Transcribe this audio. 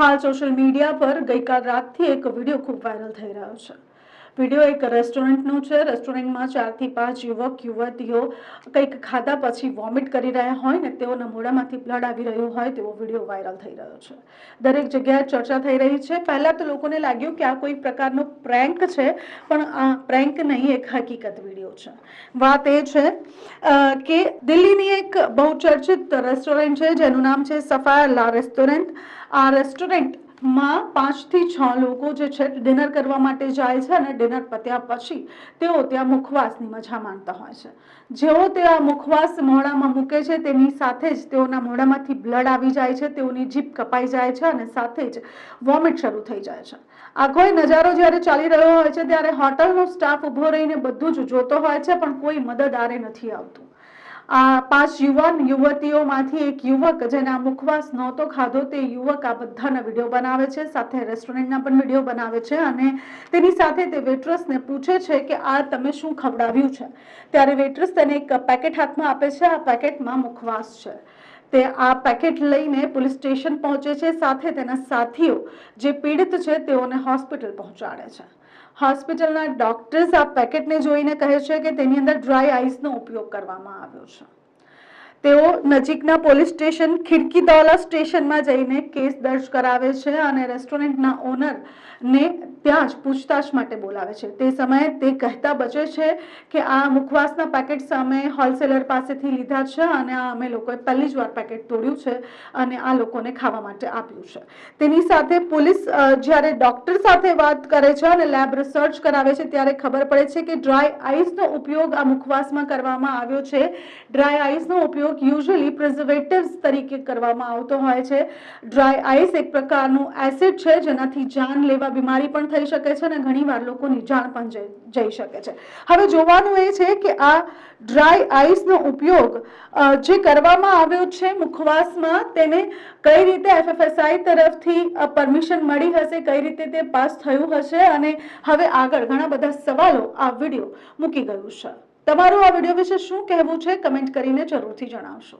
હાલ social media પર ગઈકાલ રાતથી એક વીડિયો ખૂબ વાયરલ થઈ રહ્યો છે. વીડિયો એક રેસ્ટોરન્ટનો છે. રેસ્ટોરન્ટમાં ચારથી પાંચ યુવક, યુવતીઓ કંઈક ખાધા પછી વોમિટ કરી રહ્યા હોય ને તેઓના મોઢામાંથી બ્લડ આવી રહ્યું હોય તેવો વીડિયો વાયરલ થઈ રહ્યો છે. દરેક જગ્યાએ ચર્ચા થઈ રહી છે. પહેલાં તો લોકોને લાગ્યું કે આ કોઈ પ્રકારનો પ્રેન્ક છે, પણ આ પ્રેન્ક નહીં, એક હકીકત વીડિયો છે. વાત એ છે કે દિલ્હીની એક બહુ ચર્ચિત રેસ્ટોરન્ટ છે, જેનું નામ છે સફાયલા રેસ્ટોરન્ટ. આ રેસ્ટોરન્ટમાં પાંચથી છ લોકો જે છે ડિનર કરવા માટે જાય છે અને ડિનર પત્યા પછી તેઓ ત્યાં મુખવાસની મજા માણતા હોય છે. જેઓ તે આ મુખવાસ મોઢામાં મૂકે છે તેની સાથે જ તેઓના મોઢામાંથી બ્લડ આવી જાય છે, તેઓની જીભ કપાઈ જાય છે અને સાથે જ વોમિટ શરૂ થઈ જાય છે. આખો નજારો જ્યારે ચાલી રહ્યો હોય છે ત્યારે હોટલનો સ્ટાફ ઊભો રહીને બધું જ જોતો હોય છે પણ કોઈ મદદ આરે નથી આવતું. આ પાંચ યુવાન યુવતીઓમાંથી એક યુવક જેને મુખવાસ નહોતો ખાધો, તે યુવક આ બધાના વીડિયો બનાવે છે, સાથે રેસ્ટોરન્ટના પણ વીડિયો બનાવે છે અને તેની સાથે તે વેટ્રસને પૂછે છે કે, આ તમે શું ખવડાવ્યું છે? ત્યારે વેટ્રસ તેને એક પેકેટ હાથમાં આપે છે, આ પેકેટમાં મુખવાસ છે. તે આ પેકેટ લઈને પોલીસ સ્ટેશન પહોંચે છે. સાથે તેના સાથીઓ જે પીડિત છે, તેઓને હોસ્પિટલ પહોંચાડે છે. હોસ્પિટલના ડોક્ટર્સ આ પેકેટને જોઈને કહે છે કે તેની અંદર ડ્રાય આઈસનો ઉપયોગ કરવામાં આવ્યો છે. તેઓ નજીકના પોલીસ સ્ટેશન ખિડકીદૌલા સ્ટેશનમાં જઈને કેસ દર્જ કરાવે છે અને રેસ્ટોરન્ટના ઓનરને ત્યાં જ પૂછતાછ માટે બોલાવે છે. તે સમયે તે કહેતા બચે છે કે આ મુખવાસના પેકેટ સામે હોલસેલર પાસેથી લીધા છે અને આ અમે લોકોએ પહેલી જ વાર પેકેટ તોડ્યું છે અને આ લોકોને ખાવા માટે આપ્યું છે. તેની સાથે પોલીસ જ્યારે ડૉક્ટર સાથે વાત કરે છે અને લેબ રિસર્ચ કરાવે છે ત્યારે ખબર પડે છે કે ડ્રાય આઈસનો ઉપયોગ આ મુખવાસમાં કરવામાં આવ્યો છે. ડ્રાય આઈસનો ઉપયોગ યુઝ્યુઅલી પ્રિઝર્વેટિવ્સ તરીકે કરવામાં આવતો હોય છે. ડ્રાય આઈસ એક પ્રકારનું એસિડ છે, જેનાથી જાનલેવા બીમારી પણ થઈ શકે છે અને ઘણીવાર લોકોની જાન પણ જઈ શકે છે. હવે જોવાનું એ છે કે આ ડ્રાય આઈસનો ઉપયોગ જે કરવામાં આવ્યો છે મુખવાસમાં, તેને કઈ રીતે એફએફએસઆઈ તરફથી પરમિશન મળી હશે, કઈ રીતે તે પાસ થયું હશે અને હવે આગળ ઘણા બધા સવાલો આ વીડિયો મૂકી ગયું છે. તમારું આ વીડિયો વિશે શું કહેવું છે કમેન્ટ કરીને જરૂરથી જણાવશો.